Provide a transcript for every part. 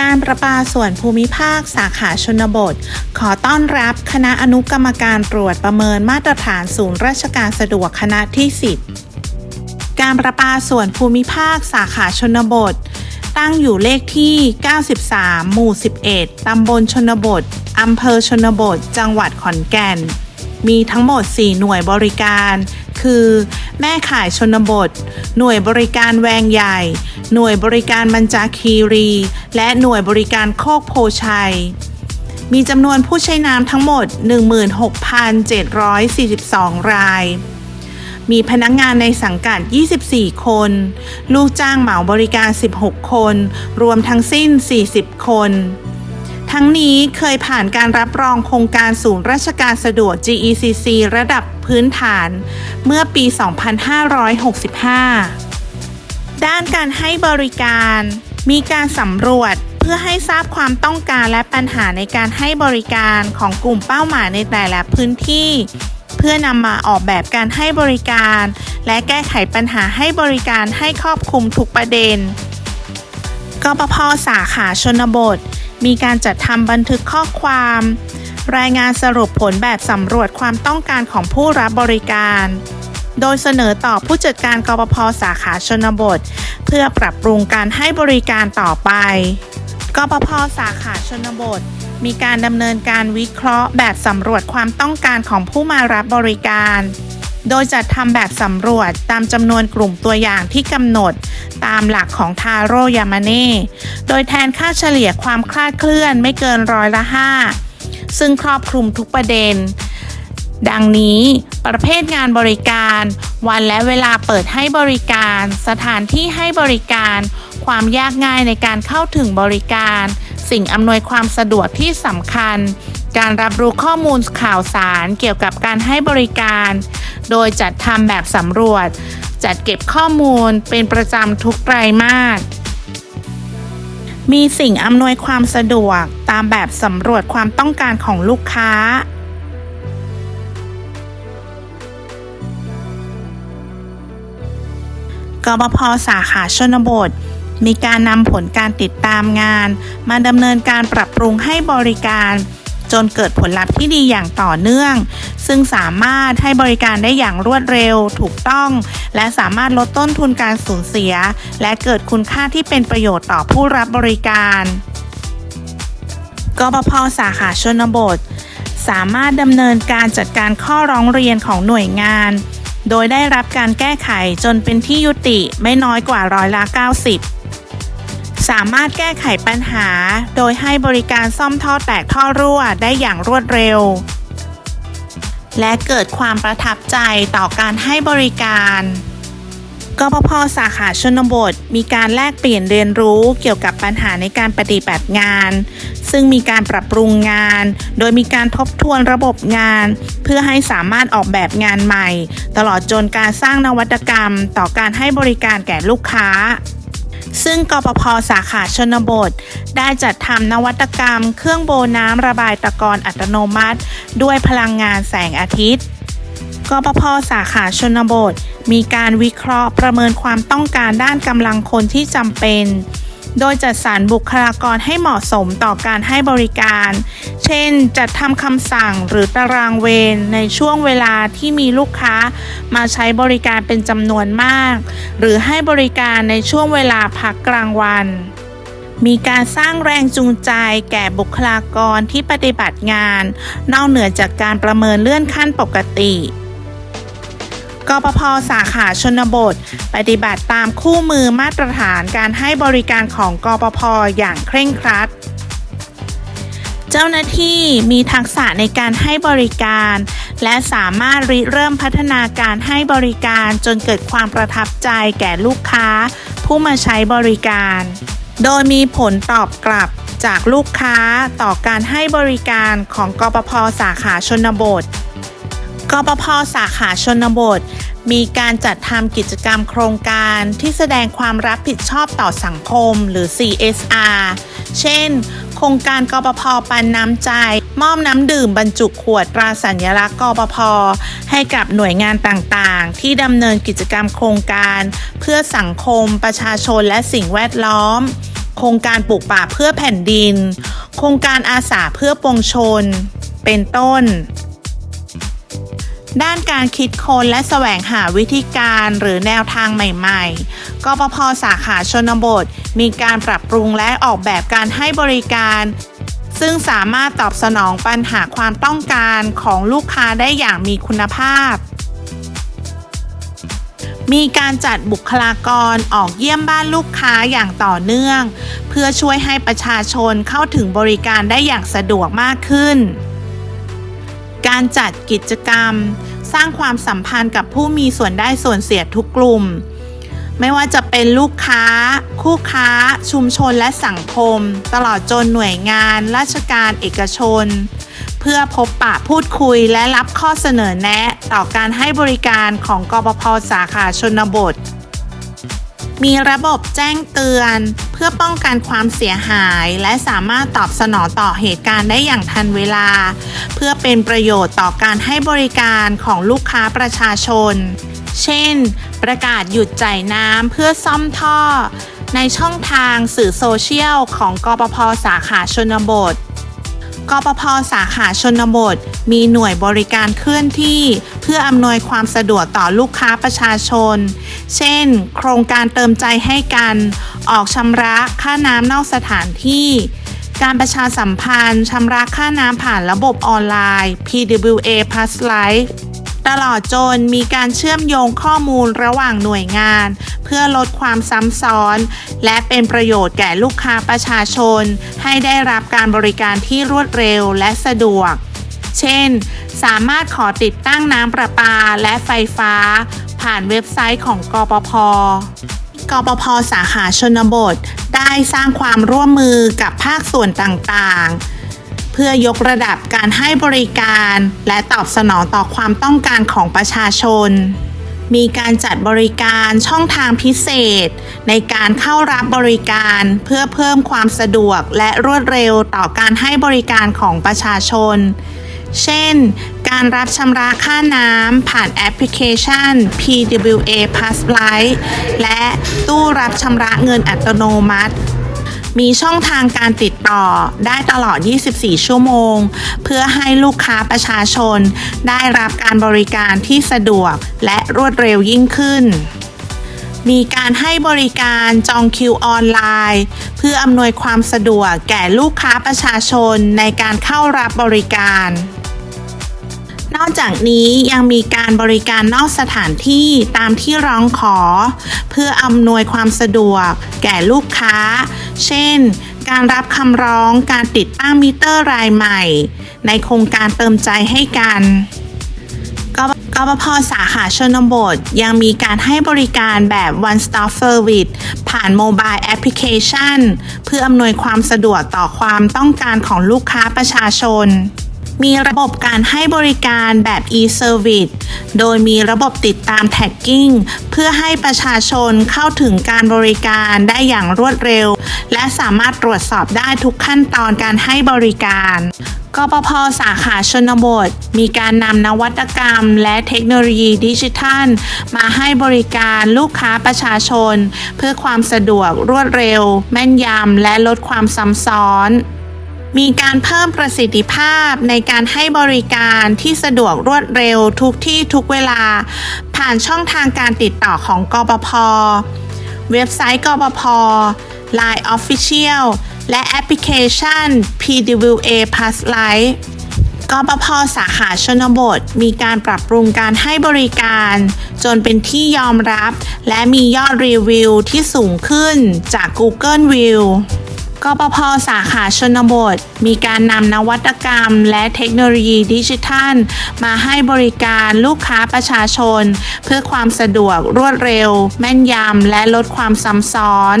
การประปาส่วนภูมิภาคสาขาชนบท ขอต้อนรับคณะอนุกรรมการตรวจประเมินมาตรฐานศูนย์ราชการสะดวกคณะที่ 10 การประปาส่วนภูมิภาคสาขาชนบท ตั้งอยู่เลขที่ 93 หมู่ 11 ตำบลชนบท อำเภอชนบท จังหวัดขอนแก่น มีทั้งหมด 4 หน่วยบริการ คือ แม่ขายชนบท หน่วยบริการแวงใหญ่ หน่วยบริการบรรจาคีรี และหน่วยบริการโคกโพชัย มีจำนวนผู้ใช้น้ำทั้งหมด 16,742 ราย มีพนักงานในสังกัด 24 คน ลูกจ้างเหมาบริการ 16 คน รวมทั้งสิ้น 40 คน ทั้งนี้เคยผ่านการรับรองโครงการศูนย์ราชการสะดวก GECC ระดับพื้นฐานเมื่อปี 2565 ด้านการให้บริการ มีการสำรวจเพื่อให้ทราบความต้องการและปัญหาในการให้บริการของกลุ่มเป้าหมายในแต่ละพื้นที่ เพื่อนำมาออกแบบการให้บริการ และแก้ไขปัญหาให้บริการให้ครอบคลุมทุกประเด็นกปพสาขาชนบท มีการจัดทำบันทึกข้อความ รายงานสรุปผลแบบสำรวจความต้องการของผู้รับบริการ โดยเสนอต่อผู้จัดการกปพสาขาชนบท เพื่อปรับปรุงการให้บริการต่อไปกปพสาขาชนบท มีการดำเนินการวิเคราะห์แบบสำรวจความต้องการของผู้มารับบริการ โดยจัดทำแบบสำรวจตามจำนวนกลุ่มตัวอย่างที่กำหนด ตามหลักของทาโร่ยามาเน่ โดยแทนค่าเฉลี่ยความคลาดเคลื่อนไม่เกินร้อยละ5ซึ่งครอบคลุมทุกประเด็น ดังนี้ประเภทงานบริการ วันและเวลาเปิดให้บริการ สถานที่ให้บริการ ความยากง่ายในการเข้าถึงบริการ สิ่งอำนวยความสะดวกที่สำคัญ การรับรู้ข้อมูลข่าวสารเกี่ยวกับการให้บริการ โดยจัดทำแบบสำรวจ จัดเก็บข้อมูลเป็นประจำทุกไตรมาส มีสิ่งอำนวยความสะดวกตามแบบสำรวจความต้องการของลูกค้า กบพสาขาชนบทมีการนำผลการติดตามงาน มาดำเนินการปรับปรุงให้บริการ จนเกิดผลลัพธ์ที่ดีอย่างต่อเนื่อง ซึ่งสามารถให้บริการได้อย่างรวดเร็ว ถูกต้อง และสามารถลดต้นทุนการสูญเสีย และเกิดคุณค่าที่เป็นประโยชน์ต่อผู้รับบริการกบพสาขาชนบท สามารถดำเนินการจัดการข้อร้องเรียนของหน่วยงาน โดยได้รับการแก้ไขจนเป็นที่ยุติไม่น้อยกว่าร้อยละ 90 สามารถแก้ไขปัญหา โดยให้บริการซ่อมท่อแตกท่อรั่วได้อย่างรวดเร็ว และเกิดความประทับใจต่อการให้บริการกพพสาขาชนบท มีการแลกเปลี่ยนเรียนรู้เกี่ยวกับปัญหาในการปฏิบัติงาน ซึ่งมีการปรับปรุงงาน โดยมีการทบทวนระบบงาน เพื่อให้สามารถออกแบบงานใหม่ ตลอดจนการสร้างนวัตกรรม ต่อการให้บริการแก่ลูกค้า ซึ่งกปพสาขาชนบท ได้จัดทำนวัตกรรม เครื่องโบน้ำระบายตะกอนอัตโนมัติ ด้วยพลังงานแสงอาทิตย์กปพสาขาชนบท มีการวิเคราะห์ประเมินความต้องการด้านกำลังคนที่จำเป็น โดยจัดสรรบุคลากรให้เหมาะสมต่อการให้บริการ เช่น จัดทำคำสั่งหรือตารางเวรในช่วงเวลาที่มีลูกค้ามาใช้บริการเป็นจำนวนมาก หรือให้บริการในช่วงเวลาพักกลางวันมีการสร้างแรงจูงใจแก่บุคลากรที่ปฏิบัติงาน นอกเหนือจากการประเมินเลื่อนขั้นปกติ กปพสาขาชนบท ปฏิบัติตามคู่มือมาตรฐานการให้บริการของกปพอย่างเคร่งครัด เจ้าหน้าที่มีทักษะในการให้บริการ และสามารถริเริ่มพัฒนาการให้บริการจนเกิดความประทับใจแก่ลูกค้า ผู้มาใช้บริการ โดยมีผลตอบกลับจากลูกค้าต่อการให้บริการของกปพสาขาชนบท กปพสาขาชนบท มีการจัดทำกิจกรรมโครงการที่แสดงความรับผิดชอบต่อสังคมหรือ CSR เช่น โครงการกปพปันน้ำใจ มอบน้ำดื่มบรรจุขวดตราสัญลักษณ์กปพให้กับหน่วยงานต่างๆ ที่ดำเนินกิจกรรมโครงการ เพื่อสังคม ประชาชนและสิ่งแวดล้อม โครงการปลูกป่าเพื่อแผ่นดิน โครงการอาสาเพื่อปวงชน เป็นต้น ด้านการคิดค้นและแสวงหาวิธีการหรือแนวทางใหม่ๆ กปพสาขาชนบท มีการปรับปรุงและออกแบบการให้บริการ ซึ่งสามารถตอบสนองปัญหาความต้องการของลูกค้าได้อย่างมีคุณภาพ มีการจัดบุคลากรออกเยี่ยมบ้านลูกค้าอย่างต่อเนื่อง เพื่อช่วยให้ประชาชนเข้าถึงบริการได้อย่างสะดวกมากขึ้น การจัดกิจกรรม สร้างความสัมพันธ์กับผู้มีส่วนได้ส่วนเสียทุกกลุ่ม ไม่ว่าจะเป็นลูกค้า คู่ค้า ชุมชนและสังคม ตลอดจนหน่วยงาน ราชการเอกชน เพื่อพบปะพูดคุยและรับข้อเสนอแนะ ต่อการให้บริการของกปพสาขาชนบท มีระบบแจ้งเตือน พื่อป้องกันความเสียหาย และสามารถตอบสนองต่อเหตุการณ์ได้อย่างทันเวลา เพื่อเป็นประโยชน์ต่อการให้บริการของลูกค้าประชาชน เช่น ประกาศหยุดจ่ายน้ำเพื่อซ่อมท่อ ในช่องทางสื่อโซเชียลของกปพสาขาชนบท กปพสาขาชนบท มีหน่วยบริการเคลื่อนที่ เพื่ออำนวยความสะดวกต่อลูกค้าประชาชน เช่น โครงการเติมใจให้กัน ออกชำระค่าน้ำนอกสถานที่ การประชาสัมพันธ์ชำระค่าน้ำผ่านระบบออนไลน์ PWA Plus Life ตลอดจนมีการเชื่อมโยงข้อมูลระหว่างหน่วยงาน เพื่อลดความซ้ำซ้อน และเป็นประโยชน์แก่ลูกค้าประชาชน ให้ได้รับการบริการที่รวดเร็วและสะดวก เช่น สามารถขอติดตั้งน้ำประปาและไฟฟ้า ผ่านเว็บไซต์ของกปพกปพสาขาชนบท ได้สร้างความร่วมมือกับภาคส่วนต่างๆ พื่อยกระดับการให้บริการ และตอบสนองต่อความต้องการของประชาชน มีการจัดบริการช่องทางพิเศษ ในการเข้ารับบริการเพื่อเพิ่มความสะดวกและรวดเร็วต่อการให้บริการของประชาชน เช่น การรับชำระค่าน้ำผ่านแอปพลิเคชัน PWA Plus Lite และตู้รับชำระเงินอัตโนมัติ มีช่องทางการติดต่อได้ตลอด 24 ชั่วโมง เพื่อให้ลูกค้าประชาชน ได้รับการบริการที่สะดวกและรวดเร็วยิ่งขึ้น มีการให้บริการจองคิวออนไลน์ เพื่ออำนวยความสะดวกแก่ลูกค้าประชาชนในการเข้ารับบริการ นอกจากนี้ยังมีการบริการนอกสถานที่ตามที่ร้องขอ เพื่ออำนวยความสะดวก แก่ลูกค้า เช่น การรับคำร้องการติดตั้งมิเตอร์รายใหม่ ในโครงการเติมใจให้กันกปกปพสาขาชนบท ยังมีการให้บริการแบบ one stop service ผ่านโมบายแอปพลิเคชัน เพื่ออำนวยความสะดวกต่อความต้องการของลูกค้าประชาชน มีระบบการให้บริการแบบ e-service โดยมีระบบติดตามแท็กกิ้งเพื่อให้ประชาชนเข้าถึงการบริการได้อย่างรวดเร็ว และสามารถตรวจสอบได้ทุกขั้นตอนการให้บริการกปพสาขาชนบท มีการนำนวัตกรรม และเทคโนโลยีดิจิทัล มาให้บริการลูกค้าประชาชน เพื่อความสะดวกรวดเร็ว แม่นยำและลดความซ้ำซ้อน มีการเพิ่มประสิทธิภาพในการให้บริการที่สะดวกรวดเร็วทุกที่ทุกเวลา ผ่านช่องทางการติดต่อของกปพเว็บไซต์กปพ Line Official และแอปพลิเคชัน PWA Plus Lite กปพสาขาชนบท มีการปรับปรุงการให้บริการ จนเป็นที่ยอมรับ และมียอดรีวิวที่สูงขึ้นจาก Google View กปพสาขาชนบท มีการนำนวัตกรรม และเทคโนโลยีดิจิทัล มาให้บริการลูกค้าประชาชน เพื่อความสะดวกรวดเร็ว แม่นยำและลดความซ้ำซ้อน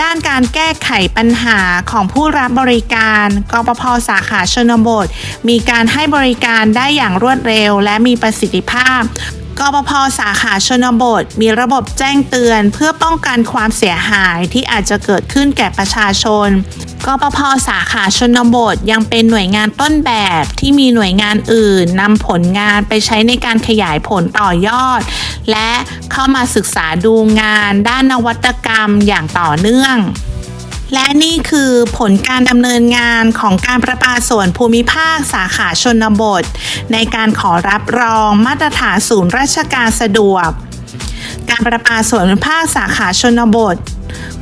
ด้านการแก้ไขปัญหาของผู้รับบริการกปพสาขาชนบท มีการให้บริการได้อย่างรวดเร็วและมีประสิทธิภาพ กปพสาขาชนบท มีระบบแจ้งเตือนเพื่อป้องกันความเสียหายที่อาจจะเกิดขึ้นแก่ประชาชนกปพสาขาชนบทยังเป็นหน่วยงานต้นแบบที่มีหน่วยงานอื่นนำผลงานไปใช้ในการขยายผลต่อยอด และเข้ามาศึกษาดูงานด้านนวัตกรรมอย่างต่อเนื่อง และนี่คือผลการดำเนินงานของการประปาส่วนภูมิภาคสาขาชนบท ในการขอรับรองมาตรฐานศูนย์ราชการสะดวก การประปาส่วนภูมิภาคสาขาชนบท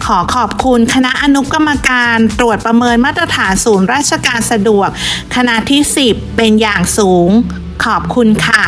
ขอขอบคุณคณะอนุกรรมการตรวจประเมินมาตรฐานศูนย์ราชการสะดวก คณะที่ 10 เป็นอย่างสูง ขอบคุณค่ะ